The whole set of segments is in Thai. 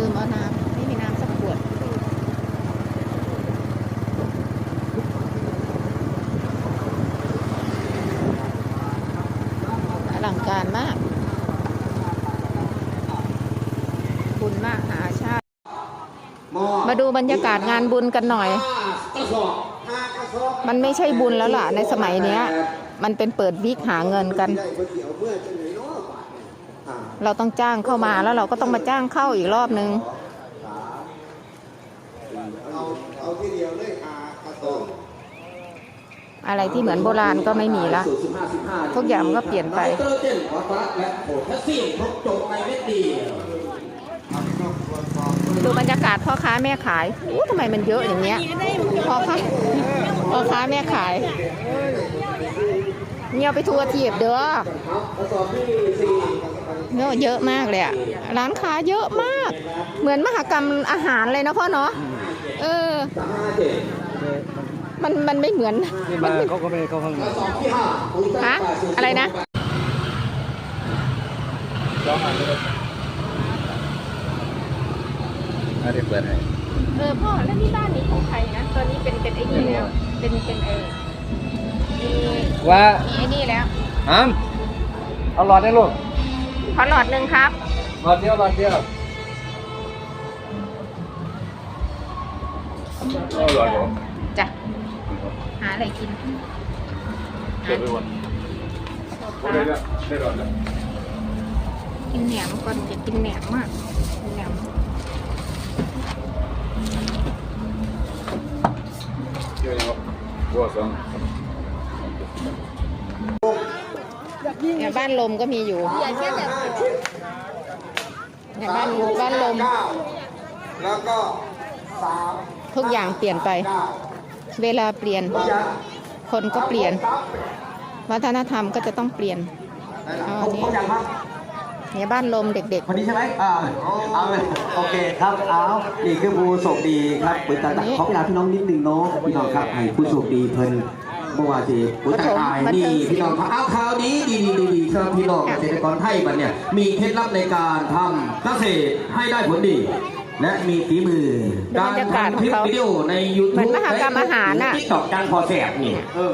ลืมเอาน้ำไม่มีน้ำสักขวดอลังการมากคุณมากหาชาติ มาดูบรรยากาศงานบุญกันหน่อย มันไม่ใช่บุญแล้วล่ะในสมัยนี้มันเป็นเปิดวิกหาเงินกัน เราต้องจ้างเข้ามาแล้วเราก็ต้องมาจ้างเข้าอีกรอบนึงอะสอะไรที่เหมือนโบราณก็ไม่มีละทุกอย่างมันก็เปลี่ยนไปดูบรรยากาศพ่อค้าแม่ขายอู้ทำไมมันเยอะอย่างเงี้ยพ่อค้าพ่อค้าแม่ขายเงี่ยไปทัวร์ทีบเด้อ เนี่ยเยอะมากเลยอะร้านค้าเยอะมาก เหมือนมหกรรมอาหารเลยนะพ่อเนาะเออ มันมันไม่เหมือนนี่มาเขาก็ไม่เข้าข้างในฮะอะไรนะสองอันเลยอันนี้เปิดให้เออพ่อแล้วนี่บ้านนี้ของใครนะตอนนี้เป็นเป็นไอ้นี่แล้ว เป็นเป็นเออมีว่ามีไอ้นี่แล้วฮามเอาหลอดได้ลูก ขอหลอดหนึ่งครับ หลอดเดียวหลอดเดียวเอาหลอดเดียวจ้ะหาอะไรกินหาได้หลอดได้หลอดแล้วกินแหนมก่อนจะกินแหนมมากกินแหนมเดี๋ยวนะครับบัวสอง เนี่ยบ้านลมก็มีอยู่เนี่ยบ้านบ้านลมเก้าแล้วก็สามทุกอย่างเปลี่ยนไปเก้าเวลาเปลี่ยน คนก็เปลี่ยน วัฒนธรรมก็จะต้องเปลี่ยนเอาอันนี้ครบยังครับเนี่ยบ้านลมเด็กคนนี้ใช่ไหมอ่าเอาเลยโอเคครับเอานี่คือผู้โชคดีครับปืนตาตาขอเวลาพี่น้องนิดนึงเนาะพี่น้องครับให้ผู้โชคดีเพิ่น เมื่อวานสิผู้ตาตายนี่พี่น้องครับเอาข่าวนี้ดีดีดีดีสำหรับพี่น้องเกษตรกรไทยบัดเนี่ยมีเคล็ดลับในการทำเกษตรให้ได้ผลดี และมีฝีมือการทำคลิปวิดีโอในยูเหมืทูอบนมหากรรมอาหารน่ะติ๊กต็อกการพอแสบนี่เออ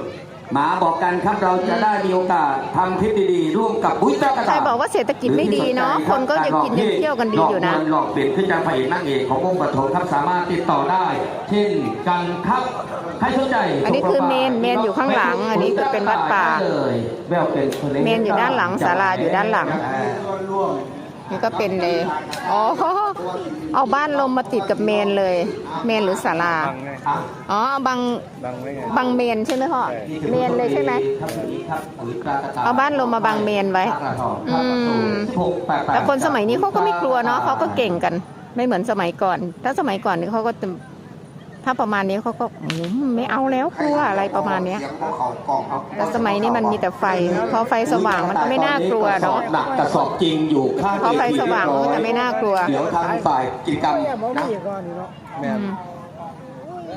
มาบอกกันครับเราจะได้มีโอกาสทำคลิปดีๆ ร่วมกับบุ้ยตากระๆใครตาบอกว่าเศรษฐกิจไม่ดีเนาะคนก็ยังกินยังเที่ยวกันดีอยู่นะ หลกหลอกเปลี่ยนขึ้นจากพระเอกนางเอกของวงปฐมครับสามารถติดต่อได้ เช่นกันครับใครสนใจอันนี้คือเมนเมนอยู่ข้างหลังอันนี้คือเป็นวัดป่า เลยแววเป็นคนล็กเมนอยู่ด้านหลังศาลาอยู่ด้านหลัง นี่ก็เป็นเลย อ๋อ เอาบ้านลมมาติดกับเมนเลย เมนหรือศาลา บังไงอะอ๋อ บัง บังไว้ไง บังเมนใช่ไหมพ่อ เมนเลยใช่ไหมครับอย่างนี้ครับปุ๋ยตรากระตเอาบ้านลมมาบังเมนไว้ อืมหกแปดปดแต่คนสมัยนี้เขาก็ไม่กลัวเนาะเขาก็เก่งกัน ไม่เหมือนสมัยก่อน ถ้าสมัยก่อนนี่เขาก็จะ ถ้าประมาณนี้เขาก็โอ้โหไม่เอาแล้วกลัวอะไรประมาณเนี้ยเสียงของเขากล่องครับแต่สมัยนี้มันมีแต่ไฟ พอไฟสว่างมันก็ไม่น่ากลัวเนาะหนักกระสอบจริงอยู่ข้างพอไฟสว่างมันก็จะไม่น่ากลัว เดี๋ยวทางฝ่ายกิจกรรมนะแม่น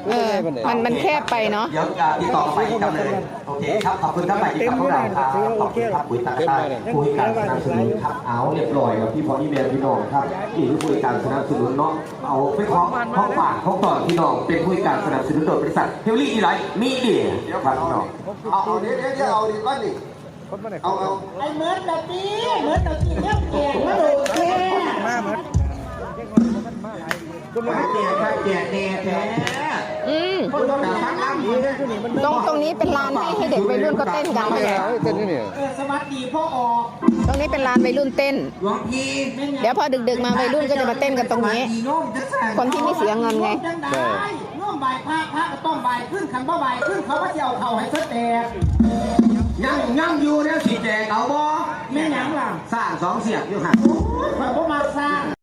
เออมันมันแคบไปเนาะ เดี๋ยวจะติดต่อฝ่ายกิจกรรมเลยโอเคครับ ขอบคุณครับฝ่ายกิจกรรมพวกเราครับขอบคุณครับคุยต่างชาติคุยการสนับสนุนครับเอาเรียบร้อยครับพี่พอนี่แมนพี่น้องครับนี่คือคุยการสนับสนุนเนาะเอาไปของของฝากของต่อพี่น้องเป็นคุยการสนับสนุนโดยบริษัทเฮลลี่อีไลท์มีเดียครับพี่น้องเอาเอาเดี๋ยวเดี๋ยวเดี๋ยวเอาดิบ้านนี่คนมาไหนเอาเอาไอ้เมิร์ดเราตีเมิร์ดเราตีเนี่ยเก่งมาโดดแค่มาเหมือนคุณมาแจกครับแจกแน่แท้ อืมคนต้องการทั้งล้ำมือตรงตรงนี้เป็นลานให้ให้เด็กวัยรุ่นก็เต้นกันไม่เอาเต้นนี่เนี่ยเออสวัสดีพ่อออกตรงนี้เป็นลานวัยรุ่นเต้น หลวงพี่เดี๋ยวพอดึกๆมาวัยรุ่นก็จะมาเต้นกันตรงนี้ดีโน้มจะสั่งคนที่ไม่เสียเงินไงจังได้ร่วมบ่ายพระพระก็ต้องบ่ายขึ้นคันบ่บ่ายขึ้นเขาก็จะเอาเข่าให้เธอแตกยังยังอยู่แล้วสิแจกเอาบ่ไม่หยังหลังสร้างสองเสียบอยู่ห่คอยบ่มาสร้าง